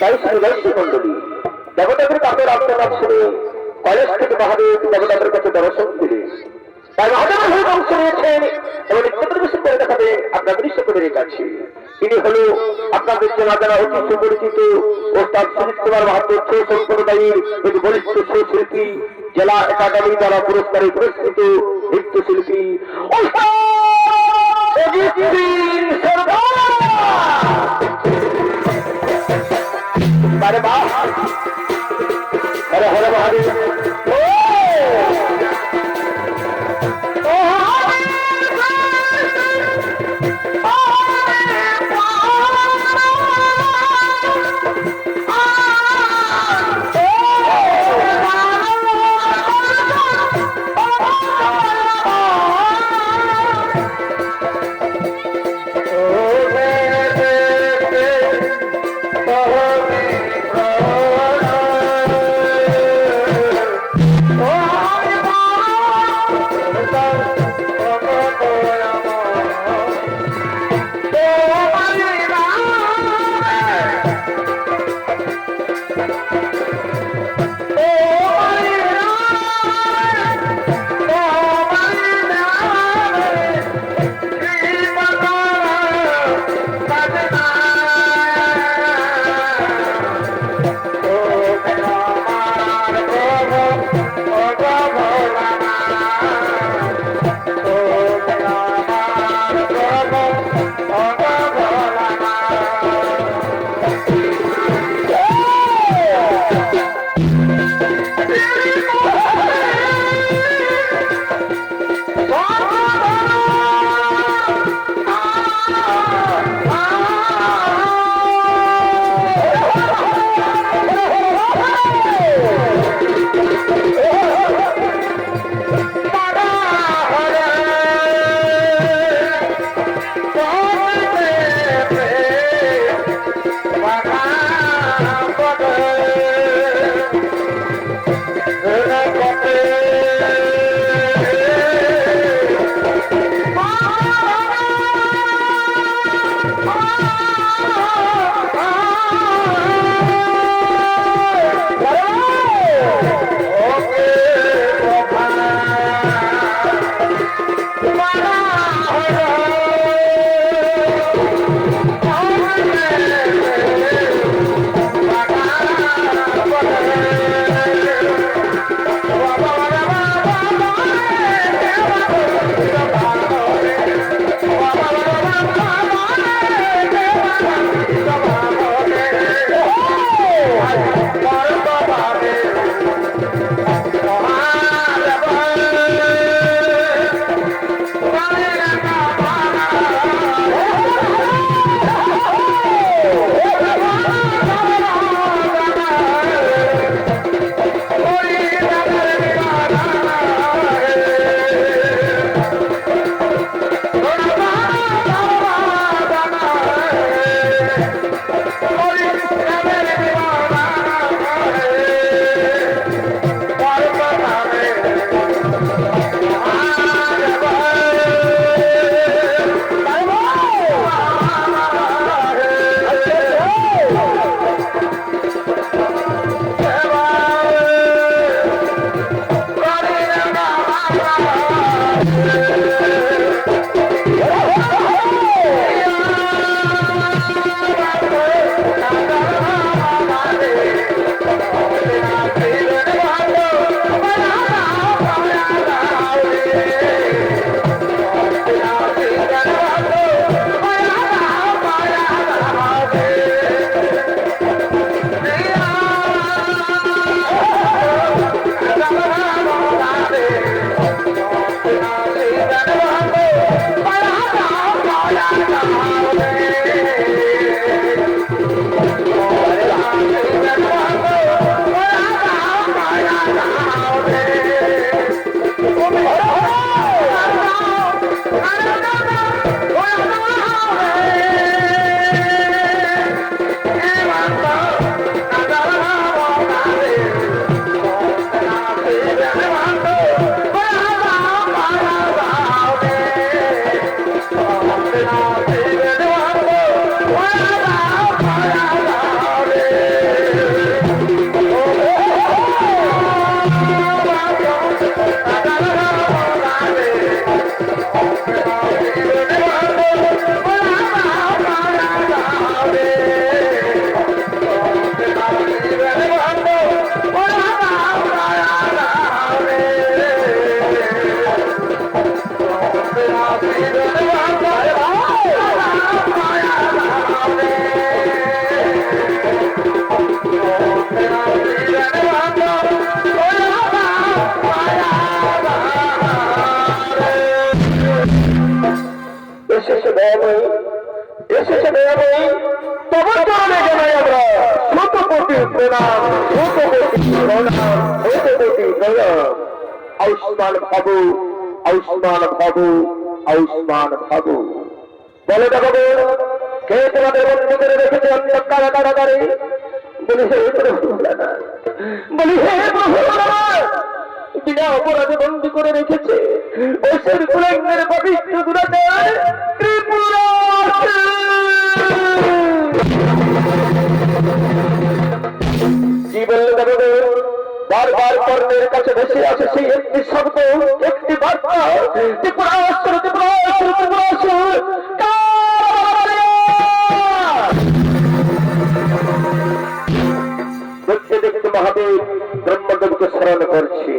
তাই সুদর্শন মন্ডলী দেবতাদের কাপের আত্মনাথ শুনে কলেজ থেকে মহাদেব দেবতাদের কাছে দর্শন দিলে তাই মহাদেব হয়ে অংশ নিয়েছেন এবং নিত্যতর করে দেখাবে আপনাদের সকলের কাছে তিনি হলো আপনাদের জানা জানা অতি সুপরিচিত ওস্তাদ সুজিত কুমার মাহাতো ছৌ সম্প্রদায়ের এক বলিষ্ঠ সুশিল্পী জেলা একাডেমি দ্বারা পুরস্কারে পুরস্কৃত নৃত্যশিল্পী। ওস্তাদ অজিত সিং সরদার আরে বাহ Yeah. Oh, আমি তবে চলে জানাই আমরা শত কোটি প্রণাম শত কোটি প্রণাম শত কোটি প্রণাম আয়ুষ্মান ভাবু আয়ুষ্মান ভাবু আয়ুষ্মান ভাবু বলে দেখো কে তোমাদের বন্ধু করে রেখেছে অন্ধকার কারাগারে বলি হে বলি হে বিনা অপরাধে বন্দী করে রেখেছে। ওসের কুলেঙ্গের পবিত্র দুরাচার ত্রিপুরা কি বলল দাদা বারবার কর্ণের কাছে বসে আছে সেই একটি শব্দ একটি বার্তা। ত্রিপুরা অস্ত্র ত্রিপুরা অস্ত্র ত্রিপুরা অস্ত্র দেখতে দেখতে মহাদেব ব্রহ্মদেবকে স্মরণ করছে।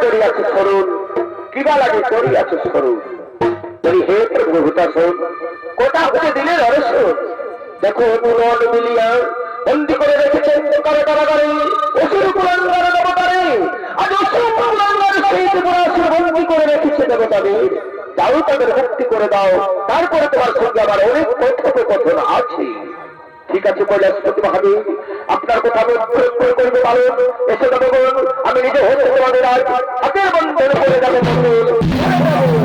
করিয়াছে স্মরণ কিবা লাগে করিয়াছে স্মরণ বলি, হে প্রভু ভূতাসন কোটা হতে দিলে রসন দেখো পুনর মিলিয়া বন্দি করে রেখেছেন করে কারাগারে। অসুর পুরাঙ্গার দেবতারে, আজ অসুর পুরাঙ্গার সেই ত্রিপুরাসুর বন্দি করে রেখেছে দেবতাদের। তাও তাদের মুক্তি করে দাও। তারপরে তোমার সঙ্গে আবার অনেক কথোপকথন আছে। ঠিক আছে কৈলাসপতি মহাদেব আপনার কথা আমি করব ভালো এসে যাব আমি নিজে হতে তোমাদের করে যাব কৈলাসপতি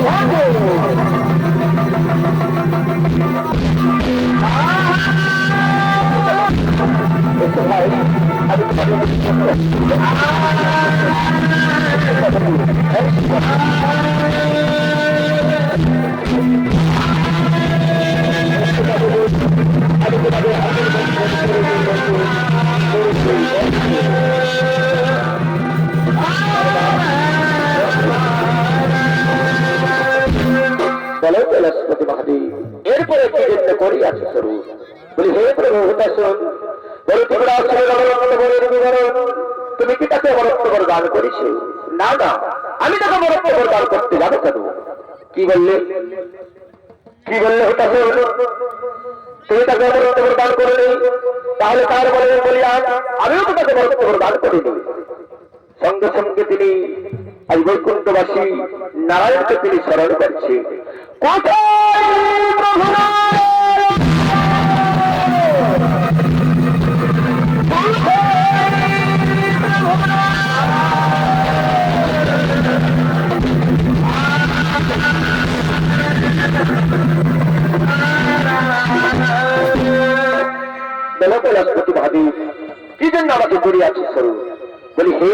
মহাদেব এরপরে কি করি আছে স্বরূপ বলি, হে প্রভু হুতাসন বলি, তোমরা তুমি কি তাকে অমরত্বর দান করেছ? না না, আমি তাকে অমরত্বর দান করতে যাব কেন? কি বললে? কি বললে হুতাসন তুমি তাকে অবরোধ প্রদান করে দিই। তাহলে তার বলে, বলি, আজ আমিও তো তাকে অমরত্ব প্রদান করে দিই সঙ্গে সঙ্গে তিনি আজ বৈকুণ্ঠবাসী নারায়ণকে তিনি স্মরণ করছে কোথায়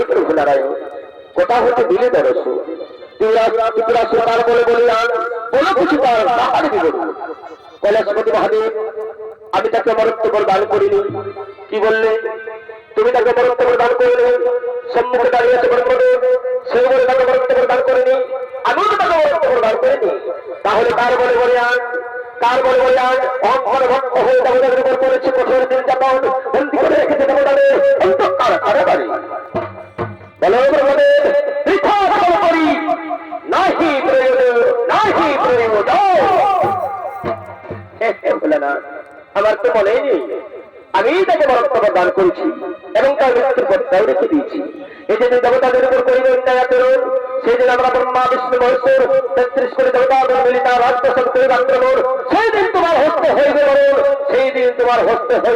প্রভু কোথা হতে দিলে তার আমি তাকে মরত্বকর দান করিনি। কি বললে? তুমি তাকে মরত্বকর দান করিনি। সম্মুখে দাঁড়িয়ে আছে ব্রহ্মদেব। সে বলে তাকে মরত্বকর দান করিনি। আমিও তাকে মরত্বকর দান করিনি। তাহলে কার বলে বলে আন কার বলে বলে আন ভক্ত হয়ে দেবতাদের উপর করেছে কঠোর দিন যাপন বন্দি করে রেখেছে দেবতাদের। অন্তঃকার কারাগারে। আমার তো মনে নেই আমি তাকে বরত্ব দান করেছি এবং তার মৃত্যুর পত্রাও রেখে দিয়েছি এই যে দেবতাদের উপর করিবেন ন্যায় আচরণ সেই দিন আমরা ব্রহ্মা বিষ্ণু মহেশ্বর তেত্রিশ করে দেবতাদের মিলিতা রাজপ্রসাদ করে আক্রমণ সেই দিন তোমার হস্ত হইবে বরণ, সেই দিন তোমার হস্ত হইবে